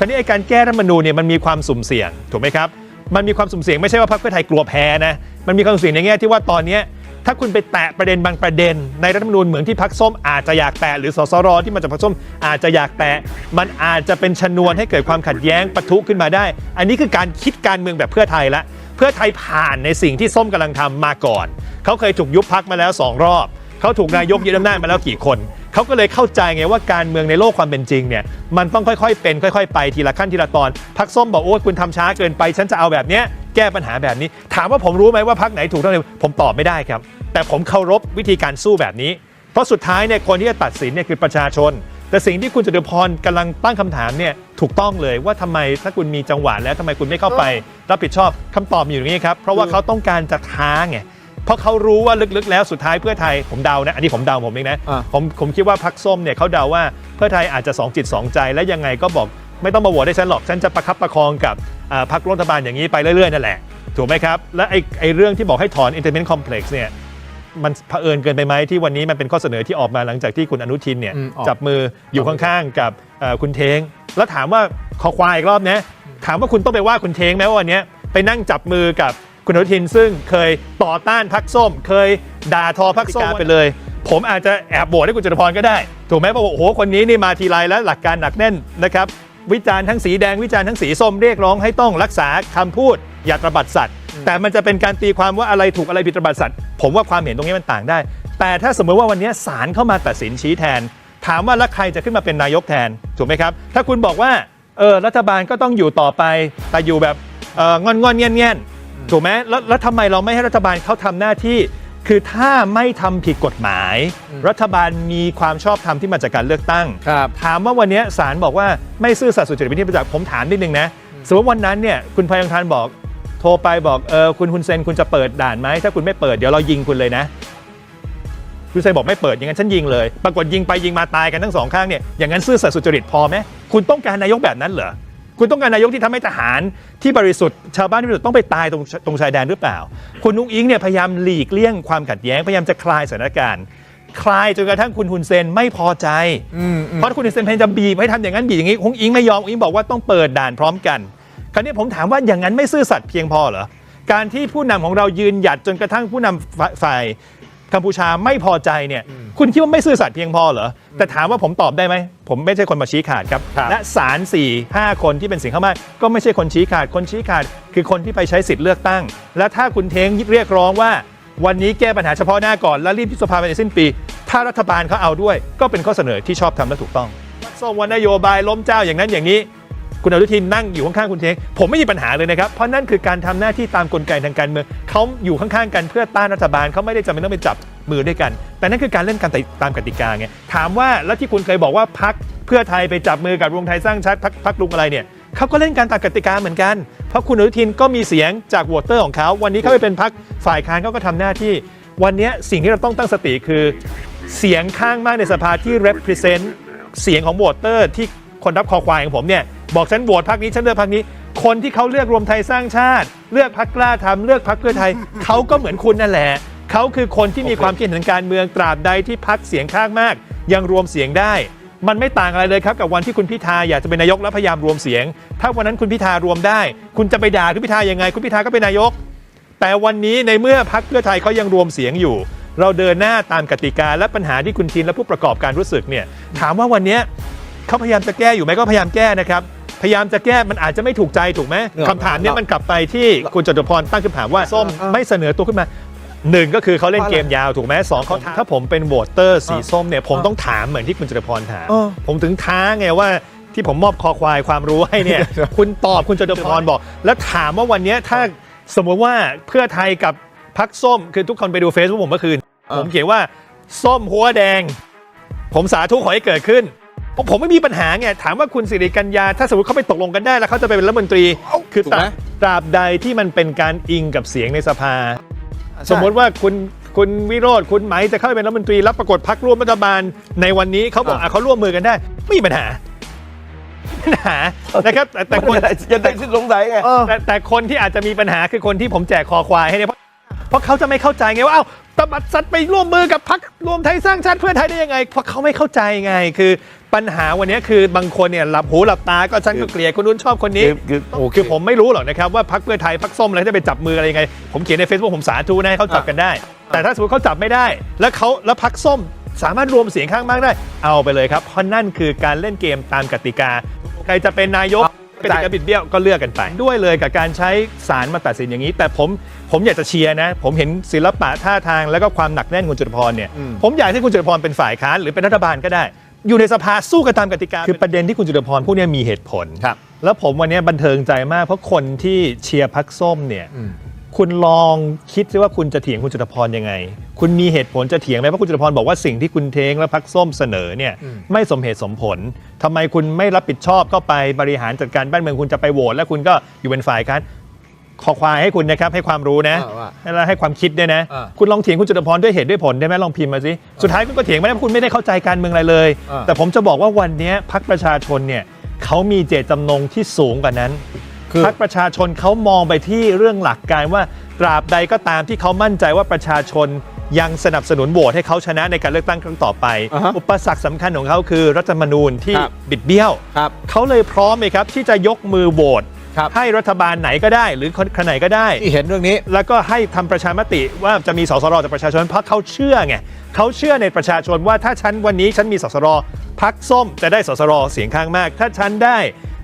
คราวนี้ไอ้การแก้รัฐมนูญเนี่ยมันมีความสุ่มเสี่ยงถูกไหมครับมันมีความสุ่มเสี่ยงไม่ใช่ว่าพรรคเพื่อไทยกลัวแพ้นะมันมีความสุ่มเสี่ยงในแง่ที่ว่าตอนนี้ถ้าคุณไปแตะประเด็นบางประเด็น ในรัฐธรรมนูญเหมือนที่พรรคส้มอาจจะอยากแตะหรือสสรที่มาจากพรรคส้มอาจจะอยากแตะมันอาจจะเป็นชนวนให้เกิดความขัดแย้งปะทุขึ้นมาได้ อันนี้คือการคิดการเมืองแบบเพื่อไทยละ เพื่อไทยผ่านในสิ่งที่ส้มกำลังทำมาก่อน เขาเคยถูกยุบพักมาแล้วสองรอบ เขาถูกนายกยึดอำนาจมาแล้วกี่คน เขาก็เลยเข้าใจไงว่าการเมืองในโลกความเป็นจริงเนี่ยมันต้องค่อยๆ เป็นค่อย ๆ ไปทีละขั้นทีละตอนพักส้มบอกโอ้ยคุณทำช้าเกินไป ฉันจะเอาแบบเนี้ยแก้ปัญหาแบบนี้ ถามว่าผมรู้ไหมว่าพักไหนถูกเท่าไหร่ผมตอบไม่ได้ครับ แต่ผมเคารพวิธีการสู้แบบนี้ เพราะสุดท้ายเนี่ยคนที่จะตัดสินเนี่ยคือประชาชน แต่สิ่งที่คุณจตุพรกำลังตั้งคำถามเนี่ยถูกต้องเลยว่าทำไมถ้าคุณมีจังหวะแล้วทำไมคุณไม่เข้าไป รับผิดชอบคำตอบมีอยู่อย่างนี้ครับเพราะว่าเขาต้องการจะท้าไง เพราะเขารู้ว่าลึกๆ แล้วสุดท้ายเพื่อไทยผมเดานะ อันนี้ผมเดาผมเองนะ อะผมผมคิดว่าพักส้มเนี่ยเขาเดาว่าเพื่อไทยอาจจะสองจิตสองใจ และยังไงก็บอกไม่ต้องมาโหวตให้ฉันหรอก ฉันจะประคับประคองกับอ่าพรรครัฐบาลอย่างนี้ไปเรื่อยๆ นั่นแหละ ถูกไหมครับ และไอ้ไอ้เรื่องที่บอกให้ถอน interment complex เนี่ยมันเผอิญเกินไปไหมที่วันนี้มันเป็นข้อเสนอที่ออกมาหลังจากที่คุณอนุทินเนี่ยอืมออก จับมืออยู่ข้างๆกับเอ่อคุณเทง แล้วถามว่าขอควายอีกรอบนะถามว่าคุณต้องไปว่าคุณเทงไหมว่าวันเนี้ยไปนั่งจับมือกับ คุณอนุทินซึ่งเคยต่อต้านพักส้ม เคยด่าทอพักส้มไปเลย ผมอาจจะแอบโบดให้คุณจตุพรก็ได้ ถูกไหมเพราะว่าโอ้โหคนนี้นี่มาทีไรแล้วหลักการหนักแน่นนะครับวิจารณ์ทั้งสีแดงวิจารณ์ทั้งสีส้มเรียกร้องให้ต้องรักษาคำพูดอย่าตระบัดสัตว์ แต่มันจะเป็นการตีความว่าอะไรถูกอะไรผิดตระบัดสัตว์ ผมว่าความเห็นตรงนี้มันต่างได้ แต่ถ้าสมมติว่าวันนี้ศาลเข้ามาตัดสินชี้แทน ถามว่าแล้วใครจะขึ้นมาเป็นนายกแทนถูกไหมครับ ถ้าคุณบอกว่าเออรัฐบาลก็ต้องอยู่ต่อไปแต่อยู่แบบเอองอนงอนๆเงี้ยนเงี้ยนๆ ถูกไหมแล้วแล้วทำไมเราไม่ให้รัฐบาลเขาทำหน้าที่ คือถ้าไม่ทำผิดกฎหมาย รัฐบาลมีความชอบธรรมที่มาจากการเลือกตั้ง ครับ ถามว่าวันนี้ศาลบอกว่าไม่ซื่อสัตย์สุจริตเป็นที่ประจักษ์ผมถามนิดนึงนะ สมมติวันนั้นเนี่ยคุณพยังทานบอก โทรไปบอกเออคุณคุณเซนคุณจะเปิดด่านไหม ถ้าคุณไม่เปิดเดี๋ยวเรายิงคุณเลยนะคุณเซนบอกไม่เปิดอย่างนั้นฉันยิงเลย ปรากฏยิงไปยิงมาตายกันทั้งสองข้างเนี่ยอย่างนั้นซื่อสัตย์สุจริตพอไหมคุณต้องการนายกแบบนั้นเหรอ คุณต้องการนายกที่ทำให้ทหารที่บริสุทธิ์ ชาวบ้านที่บริสุทธิ์ต้องไปตายตรงตรงชายแดนหรือเปล่า คุณนุ้งอิงเนี่ยพยายามหลีกเลี่ยงความขัดแย้งพยายามจะคลายสถานการณ์ คลายจนกระทั่งคุณฮุนเซนไม่พอใจ เพราะคุณฮุนเซนพยายามจะบีบให้ทำอย่างนั้นบีบอย่างนี้ฮงอิงไม่ยอมฮงอิงบอกว่าต้องเปิดด่านพร้อมกัน คราวนี้ผมถามว่าอย่างนั้นไม่ซื่อสัตย์เพียงพอเหรอการที่ผู้นำของเรายืนหยัดจนกระทั่งผู้นำฝ่าฝ่าย กัมพูชาไม่พอใจเนี่ยคุณคิดว่าไม่ซื่อสัตย์เพียงพอเหรอ แต่ถามว่าผมตอบได้ไหม ผมไม่ใช่คนมาชี้ขาดครับครับและศาลสี่ห้าคนที่เป็นสิ่งข้างมากก็ไม่ใช่คนชี้ขาด คนชี้ขาด คือคนที่ไปใช้สิทธิ์เลือกตั้ง และถ้าคุณเทงเรียกร้องว่า วันนี้แก้ปัญหาเฉพาะหน้าก่อนแล้วรีบพิจารณาภายในสิ้นปี ถ้ารัฐบาลเขาเอาด้วย ก็เป็นข้อเสนอที่ชอบทำและถูกต้องส่งวันนโยบายล้มเจ้าอย่างนั้นอย่างนี้ คุณอนุทินนั่งอยู่ข้างๆคุณเทงผมไม่มีปัญหาเลยนะครับ เพราะนั่นคือการทำหน้าที่ตามกลไกทางการเมืองเขาอยู่ข้างๆกันเพื่อต้านรัฐบาลเขาไม่ได้จำเป็นต้องไปจับมือด้วยกัน แต่นั่นคือการเล่นกันตามกติกาไงถามว่าแล้วที่คุณเคยบอกว่าพักเพื่อไทยไปจับมือกับรวมไทยสร้างชาติพักพักลุงอะไรเนี่ยเขาก็เล่นกันตามกติกาเหมือนกัน เพราะคุณอนุทินก็มีเสียงจากวตเตอร์ของเขาวันนี้เขาไปเป็นพักฝ่ายค้านเขาก็ทำหน้าที่ วันนี้สิ่งที่เราต้องตั้งสติคือ เสียงข้างมากในสภาที่ represent เสียงของวตเตอร์ที่ คนรับคอควายของผมเนี่ยบอกฉันโหวตพรรคนี้ฉันเลือกพรรคนี้ คนที่เขาเลือกรวมไทยสร้างชาติ เลือกพรรคกล้าทำเลือกพรรคเพื่อไทยเขาก็เหมือนคุณนั่นแหละเขาคือคนที่มีความคิดเห็นทางการเมืองตราบใดที่พรรคเสียงข้างมาก ยังรวมเสียงได้ มันไม่ต่างอะไรเลยครับกับวันที่คุณพิธาอยากจะเป็นนายกแล้วพยายามรวมเสียง ถ้าวันนั้นคุณพิธารวมได้ คุณจะไปด่าคุณพิธายังไง คุณพิธาก็เป็นนายก แต่วันนี้ในเมื่อพักเพื่อไทยเขายังรวมเสียงอยู่ เราเดินหน้าตามกติกาและปัญหาที่คุณทินและผู้ประกอบการรู้สึกเนี่ยถามว่าวันนี้ เขาพยายามจะแก้อยู่ไหมก็พยายามแก้นะครับ พยายามจะแก้มันอาจจะไม่ถูกใจถูกไหมเออคำถามเนี้ยมันกลับไปที่คุณจตุพรตั้งคำถามว่าส้มเออไม่เสนอตัวขึ้นมาหนึ่งก็คือเขาเล่นเกมยาวถูกไหมสองเขาถ้าผมเป็นโหวตเตอร์สีส้มเนี่ยผมต้องถามเหมือนที่คุณจตุพรถามเออผมถึงท้าไงว่าที่ผมมอบคอควายความรู้ให้เนี่ย คุณตอบคุณจตุพรบอก แล้วถามว่าวันเนี้ยถ้าสมมติว่าเพื่อไทยกับพักส้มคือทุกคนไปดูเฟซบุ๊กผมเมื่อคืนเออผมเขียนว่า ส้มหัวแดง ผมสาธุขอให้เกิดขึ้น ผมผมไม่มีปัญหาไงถามว่าคุณสิริกัญญาถ้าสมมติเขาไปตกลงกันได้แล้วเขาจะไปเป็นรัฐมนตรี คือถูกตราไหมบตราบใดที่มันเป็นการอิงกับเสียงในสภา สมมติว่าคุณคุณวิโรธคุณไหมจะเข้าไปเป็นรัฐมนตรีแล้วปรากฏพักร่วมรัฐบาลในวันนี้เขาบอกอะอะเขาร่วมมือกันได้ ไม่มีปัญหาไม่มีปัญหานะครับแต่แต่คนจะได้สิ้นสงสัยไงแต่แต่คนที่อาจจะมีปัญหาคือคนที่ผมแจกคอควายให้เนี่ยเพราะเพราะเขาจะไม่เข้าใจไงว่าเอ้าตบัดสัตว์ไปร่วมมือกับพักรวมไทยสร้างชาติเพื่อไทยได้ยังไง เพราะเขาไม่เข้าใจไงคือ ปัญหาวันนี้คือบางคนเนี่ยหลับหูหลับตาก็ฉันก็เกลียดคนนู้นชอบคนนี้คือคือโอ้คือผมไม่รู้หรอกนะครับว่าพักเพื่อไทยพักส้มอะไรจะไปจับมืออะไรยังไง ผมเขียนใน Facebook ผมสาธุนะให้เขาจับกันได้ แต่ถ้าสมมติเขาจับไม่ได้ แล้วเขาแล้วพักส้มสามารถรวมเสียงข้างมากได้ เอาไปเลยครับเพราะนั่นคือการเล่นเกมตามกติกา ใครจะเป็นนายกกติกาบิดเบี้ยวก็เลือกกันไป ด้วยเลยกับการใช้สารมาตัดสินอย่างนี้ แต่ผมผมอยากจะเชียร์นะ ผมเห็นศิลปะท่าทางแล้วก็ความหนักแน่นคุณจตุพรเนี่ยอืมผมอยากให้คุณจตุพรเป็นฝ่ายค้านหรือเป็นรัฐบาลก็ได้ อยู่ในสภาสู้กันตามกติกา คือประเด็นที่คุณจตุพรพวกเนี้ยมีเหตุผลครับ แล้วผมวันนี้บันเทิงใจมากเพราะคนที่เชียร์พักส้มเนี่ยอืมคุณลองคิดซิว่าคุณจะเถียงคุณจตุพรยังไง คุณมีเหตุผลจะเถียงไหมเพราะคุณจตุพรบอกว่าสิ่งที่คุณเทงและพักส้มเสนอเนี่ยอืมไม่สมเหตุสมผลทำไมคุณไม่รับผิดชอบก็ไปบริหารจัดการบ้านเมืองคุณจะไปโหวตแล้วคุณก็อยู่เป็นฝ่ายค้าน ขอควายให้คุณนะครับให้ความรู้นะอ่าว่าแล้วให้ความคิดด้วยนะอ่าคุณลองเถียงคุณจตุพรด้วยเหตุด้วยผลได้ไหมลองพิมพ์มาสิสุดท้ายคุณก็เถียงไม่ได้เพราะคุณไม่ได้เข้าใจการเมืองอะไรเลยอ่าแต่ผมจะบอกว่าวันนี้พักประชาชนเนี่ยเขามีเจตจำนงที่สูงกว่านั้นคือพักประชาชนเขามองไปที่เรื่องหลักการว่าตราบใดก็ตามที่เขามั่นใจว่าประชาชนยังสนับสนุนโหวตให้เขาชนะในการเลือกตั้งครั้งต่อไปอ่าฮะอุปสรรคสำคัญของเขาคือรัฐธรรมนูญที่ครับบิดเบี้ยวครับเขาเลยพร้อมเลยครับที่จะยกมือโหวตครับ ให้รัฐบาลไหนก็ได้ หรือคนไหนก็ได้ ที่เห็นเรื่องนี้ แล้วก็ให้ทำประชามติว่าจะมีสสรจากประชาชนเพราะเขาเชื่อไงเขาเชื่อในประชาชนว่าถ้าฉันวันนี้ฉันมีสสรพักส้มจะได้สสรเสียงข้างมาก ถ้าฉันได้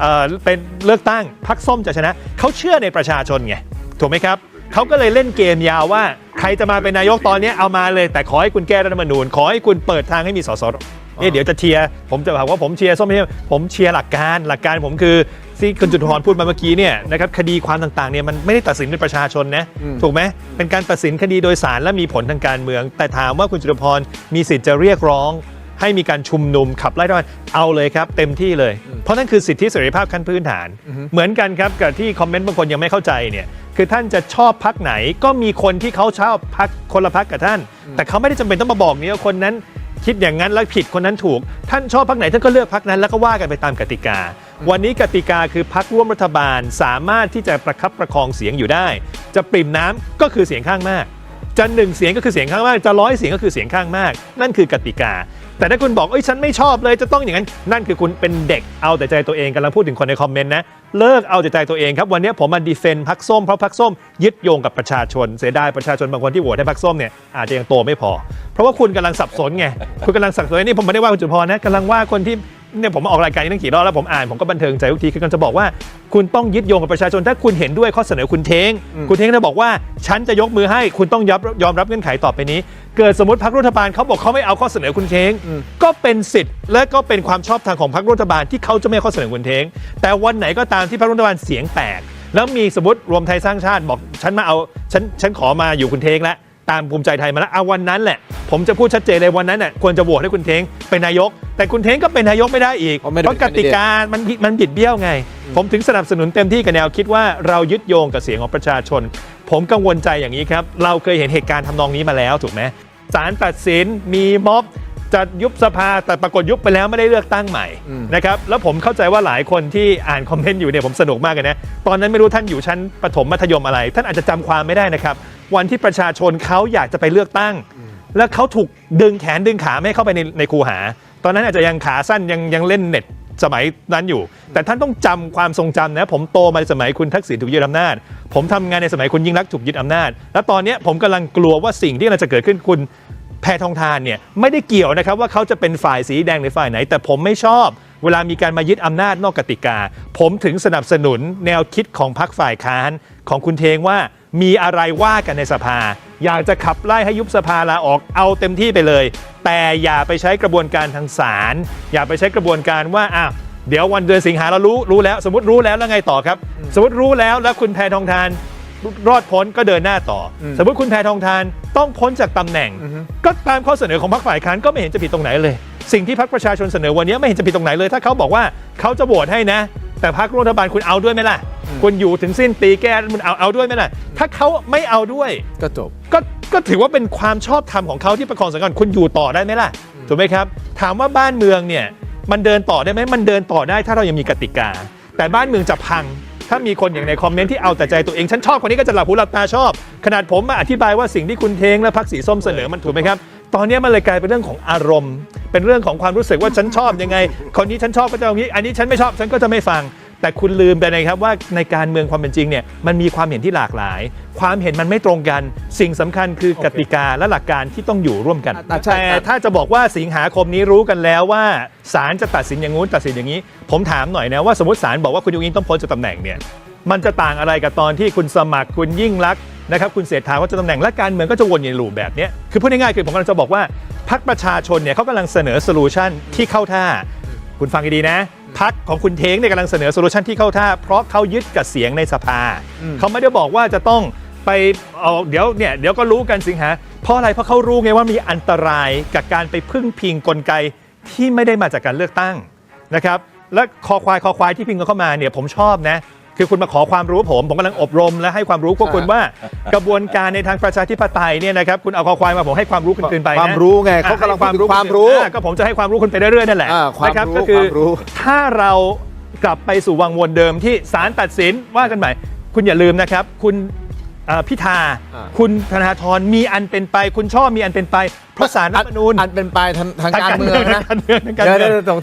เอ่อเป็นเลือกตั้งพักส้มจะชนะ เขาเชื่อในประชาชนไงถูกไหมครับเขาก็เลยเล่นเกมยาวว่า ใครจะมาเป็นนายกตอนนี้เอามาเลย แต่ขอให้คุณแก้รัฐธรรมนูญ ขอให้คุณเปิดทางให้มีสสรเอ๊ะเดี๋ยวจะเชียร์ผมจะบอกว่าผมเชียร์ส้มไม่ใช่ผมเชียร์หลักการหลักการผมคือ ที่คุณจุตุพรพูดมาเมื่อกี้เนี่ยนะครับคดีความต่างๆเนี่ยมันไม่ได้ตัดสินโดยประชาชนนะอืมถูกไหมเป็นการตัดสินคดีโดยสารและมีผลทางการเมือง แต่ถามว่าคุณจุลพรมีสิทธิ์จะเรียกร้อง ให้มีการชุมนุมขับไล่รัฐบาลเอาเลยครับ เต็มที่เลย เพราะนั่นคือสิทธิเสรีภาพขั้นพื้นฐาน เหมือนกันครับกับที่คอมเมนต์บางคนยังไม่เข้าใจเนี่ยคือท่านจะชอบพักไหนก็มีคนที่เขาชอบพักคนละพักกับท่าน แต่เขาไม่ได้จำเป็นต้องมาบอกนี่ว่าคนนั้นคิดอย่างนั้นแล้วผิดคนนั้นถูก ท่านชอบพักไหนท่านก็เลือกพักนั้นแล้วก็ว่ากันไปตามกติกา วันนี้กติกาคือพักร่วมรัฐบาลสามารถที่จะประคับประคองเสียงอยู่ได้ จะปริ่มน้ำก็คือเสียงข้างมาก จะหนึ่งเสียงก็คือเสียงข้างมาก จะร้อยเสียงก็คือเสียงข้างมาก นั่นคือกติกา แต่ถ้าคุณบอกเอ้ยฉันไม่ชอบเลยจะต้องอย่างนั้น นั่นคือคุณเป็นเด็กเอาแต่ใจตัวเองกำลังพูดถึงคนในคอมเมนต์นะเลิกเอาแต่ใจตัวเองครับวันนี้ผมมาดีเฟนต์พักส้มเพราะพักส้มยึดโยงกับประชาชน เสียดายประชาชนบางคนที่โหวตให้พักส้มเนี่ยอาจจะยังโตไม่พอ เพราะว่าคุณกำลังสับสนไงคุณกำลังสับสนนี่ผมไม่ได้ว่าคุณจุพรนะกำลังว่าคนที่ เนี่ยผมมาออกรายการนี้ตั้งกี่รอบแล้วผมอ่านผมก็บันเทิงใจทุกทีคือกำลังจะบอกว่า คุณต้องยึดโยงกับประชาชน ถ้าคุณเห็นด้วยข้อเสนอคุณเทง คุณเทงจะบอกว่า ฉันจะยกมือให้คุณต้องยอมยอมรับเงื่อนไขต่อไปนี้ เกิดสมมติพรรครัฐบาลเขาบอกเขาไม่เอาข้อเสนอคุณเทง ก็เป็นสิทธิ์ และก็เป็นความชอบธรรมของพรรครัฐบาลที่เขาจะไม่ให้ข้อเสนอคุณเทง แต่วันไหนก็ตามที่พรรครัฐบาลเสียงแตกแล้วมีสมมติรวมไทยสร้างชาติบอกฉันมาเอาฉันฉันขอมาอยู่คุณเทงแล้วตามภูมิใจไทยมาแล้วเอาวันนั้นแหละ ผมจะพูดชัดเจนเลยวันนั้นน่ะควรจะโหวตให้คุณเทงเป็นนายก แต่คุณเทงก็เป็นนายกไม่ได้อีก เพราะไม่ได้เพราะกติกามันผิดมันบิดเบี้ยวไง ผมถึงสนับสนุนเต็มที่กับแนวคิดว่าเรายึดโยงกับเสียงของประชาชน ผมกังวลใจอย่างนี้ครับ เราเคยเห็นเหตุการณ์ทำนองนี้มาแล้วถูกไหมศาลตัดสินมีม็อบจะยุบสภาแต่ปรากฏยุบไปแล้วไม่ได้เลือกตั้งใหม่อืมนะครับแล้วผมเข้าใจว่าหลายคนที่อ่านคอมเมนต์อยู่เนี่ยผมสนุกมากเลยนะตอนนั้นไม่รู้ท่านอยู่ชั้นประถมมัธยมอะไร ท่านอาจจะจำความไม่ได้นะครับ วันที่ประชาชนเขาอยากจะไปเลือกตั้ง แล้วเขาถูกดึงแขนดึงขาไม่ให้เข้าไปในในคูหา ตอนนั้นอาจจะยังขาสั้นยังยังเล่นเน็ตสมัยนั้นอยู่ แต่ท่านต้องจำความทรงจำนะ ผมโตมาในสมัยคุณทักษิณถูกยึดอำนาจ ผมทำงานในสมัยคุณยิ่งรักษณ์ถูกยึดอำนาจ แล้วตอนนี้ผมกำลังกลัวว่าสิ่งที่กำลังจะเกิดขึ้นคุณแพทองทานเนี่ยไม่ได้เกี่ยวนะครับว่าเขาจะเป็นฝ่ายสีแดงหรือฝ่ายไหน แต่ผมไม่ชอบ เวลามีการมายึดอำนาจนอกกติกา ผมถึงสนับสนุนแนวคิดของพรรคฝ่ายค้านของคุณเทงว่ามีอะไรว่ากันในสภา อยากจะขับไล่ให้ยุบสภาลาออกเอาเต็มที่ไปเลย แต่อย่าไปใช้กระบวนการทางศาลอย่าไปใช้กระบวนการว่าอ้าวเดี๋ยววันเดือนสิงหาเรารู้รู้แล้ว สมมติรู้แล้วแล้วไงต่อครับ สมมติรู้แล้วแล้วคุณแพทองทานรอดพ้นก็เดินหน้าต่ออมสมมติคุณแพทองทานต้องพ้นจากตำแหน่งอือฮึก็ตามข้อเสนอของพรรคฝ่ายค้านก็ไม่เห็นจะผิดตรงไหนเลย สิ่งที่พรรคประชาชนเสนอวันนี้ไม่เห็นจะผิดตรงไหนเลย ถ้าเขาบอกว่าเขาจะโหวตให้นะ แต่พรรครัฐบาลคุณเอาด้วยไหมล่ะคุณอยู่ถึงสิ้นปีแก้รัฐธรรมนเอาเอาด้วยไหมล่ะถ้าเขาไม่เอาด้วยก็จบก็ ก็ถือว่าเป็นความชอบธรรมของเขาที่ประคองสถานการณ์คุณอยู่ต่อได้ไหมล่ะถูกไหมครับ ถามว่าบ้านเมืองเนี่ยมันเดินต่อได้ไหมมันเดินต่อได้ถ้าเรายังมีกติกา แต่บ้านเมืองจะพัง ถ้ามีคนอย่างในคอมเมนต์ที่เอาแต่ใจตัวเองฉันชอบคนนี้ก็จะหลับหูหลับตาชอบ ขนาดผมมาอธิบายว่าสิ่งที่คุณเทงและพรรคสีส้มเสนอมันถูกไหมครับตอนนี้มันเลยกลายเป็นเรื่องของอารมณ์ เป็นเรื่องของความรู้สึกว่าฉันชอบยังไง คนนี้ฉันชอบก็จะเอางี้ อันนี้ฉันไม่ชอบฉันก็จะไม่ฟัง แต่คุณลืมไปนะครับว่าในการเมืองความเป็นจริงเนี่ยมันมีความเห็นที่หลากหลาย ความเห็นมันไม่ตรงกัน สิ่งสำคัญคือกติกาและหลักการที่ต้องอยู่ร่วมกันอะใช่แต่ครับถ้าจะบอกว่าสิงหาคมนี้รู้กันแล้วว่าศาลจะตัดสินอย่างงู้นตัดสินอย่างนี้ ผมถามหน่อยนะว่าสมมติศาลบอกว่าคุณยุงอิงต้องพ้นจากตำแหน่งเนี่ยมันจะต่างอะไรกับตอนที่คุณสมัครคุณยิ่งรักษณ์นะครับคุณเศรษฐาว่าจะตำแหน่งและการเมืองก็จะวนอยู่ในลูปแบบเนี้ยคือพูดง่ายๆคือผมกำลังจะบอกว่าพรรคประชาชนเนี่ยเขากำลังเสนอโซลูชันที่เข้าท่า คุณฟังให้ดีนะ พักของคุณเท้งเนี่ยกำลังเสนอโซลูชันที่เข้าท่า เพราะเขายึดกับเสียงในสภา เขาไม่ได้บอกว่าจะต้องไปเอาเดี๋ยวเนี่ยเดี๋ยวก็รู้กันสิงหาเพราะอะไรเพราะเขารู้ไงว่ามีอันตรายกับการไปพึ่งพิงกลไกที่ไม่ได้มาจากการเลือกตั้งนะครับและคอควายคอควายที่พิงกันเข้ามาเนี่ยผมชอบนะ คือคุณมาขอความรู้ผม ผมกำลังอบรม และให้ความรู้พวกคุณว่ากระบวนการในทางประชาธิปไตยเนี่ยนะครับคุณเอาคอควายมาผมให้ความรู้คุณคืนไปนะความรู้ไงเขากำลังให้พูดถึงความรู้อะก็ผมจะให้ความรู้คุณไปเรื่อยๆนั่นแหละอ่าความนะครับรู้ก็คือความรู้ถ้าเรากลับไปสู่วังวนเดิมที่ศาลตัดสินว่ากันใหม่คุณอย่าลืมนะครับ คุณเอ่อพิธาอ่าคุณธนาธรมีอันเป็นไป คุณชอบมีอันเป็นไป เพราะศาลรัฐธรรมนูญอันเป็นไปทางทางการเมืองนะทางการเมืองทางการเดี๋ยวเมืองเดี๋ยวตรง